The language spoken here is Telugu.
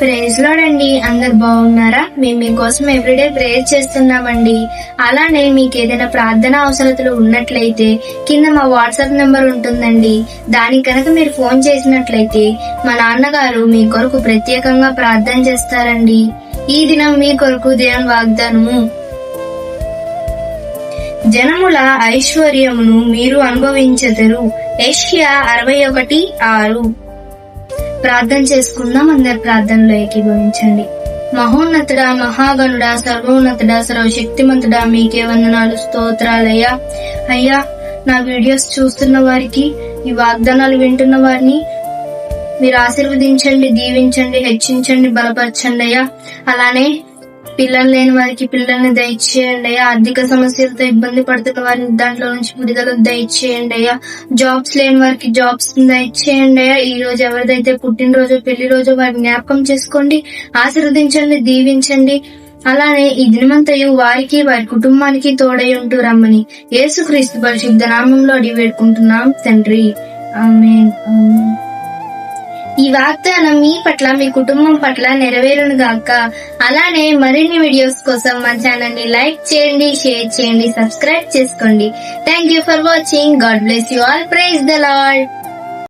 ప్రేజ్లోడండి అందరు బాగున్నారా? మేము మీకోసం ఎవ్రీడే ప్రేయర్ చేస్తున్నామండి. అలానే మీకు ఏదైనా ప్రార్థన అవసరతలు ఉన్నట్లయితే కింద మా వాట్సాప్ నెంబర్ ఉంటుందండి. దానికి కనుక మీరు ఫోన్ చేసినట్లయితే మా నాన్నగారు మీ కొరకు ప్రత్యేకంగా ప్రార్థన చేస్తారండి. ఈ దినం మీ కొరకు దేవుని వాగ్దానము. జనముల ఐశ్వర్యమును మీరు అనుభవించదరు. ఏషియా అరవై ఒకటి ఆరు. ప్రార్థన చేసుకుందాం. అందరి ప్రార్థనలో ఏకీభవించండి. మహోన్నతుడా మహాగణుడా సర్వోన్నతుడా సర్వశక్తిమంతుడా మీకే వందనాలు స్తోత్రాలయ్యా. అయ్యా నా వీడియోస్ చూస్తున్న వారికి ఈ వాగ్దానాలు వింటున్న వారిని మీరు ఆశీర్వదించండి దీవించండి హెచ్చించండి బలపరచండి అయ్యా. అలానే పిల్లలు లేని వారికి పిల్లల్ని దయచేయండి అయ్యా. ఆర్థిక సమస్యలతో ఇబ్బంది పడుతున్న వారిని దాంట్లో నుంచి విడుదల దయచేయండి అయ్యా. జాబ్స్ లేని వారికి జాబ్స్ దయచేయండి అయ్యా. ఈ రోజు ఎవరిదైతే పుట్టినరోజు పెళ్ళి రోజు వారి జ్ఞాపకం చేసుకోండి ఆశీర్వదించండి దీవించండి. అలానే ఈ దినమంతయు వారికి వారి కుటుంబానికి తోడై ఉంటూ రమ్మని యేసుక్రీస్తు పరిశుద్ధ నామంలో అడిగి వేడుకుంటున్నాం. తండ్రి ఆమె ఈ వాగ్దానం మీ పట్ల మీ కుటుంబం పట్ల నెరవేరును గాక. అలానే మరిన్ని వీడియోస్ కోసం మా ఛానల్ని లైక్ చేయండి షేర్ చేయండి సబ్స్క్రైబ్ చేసుకోండి. Thank you for watching God bless you all praise the Lord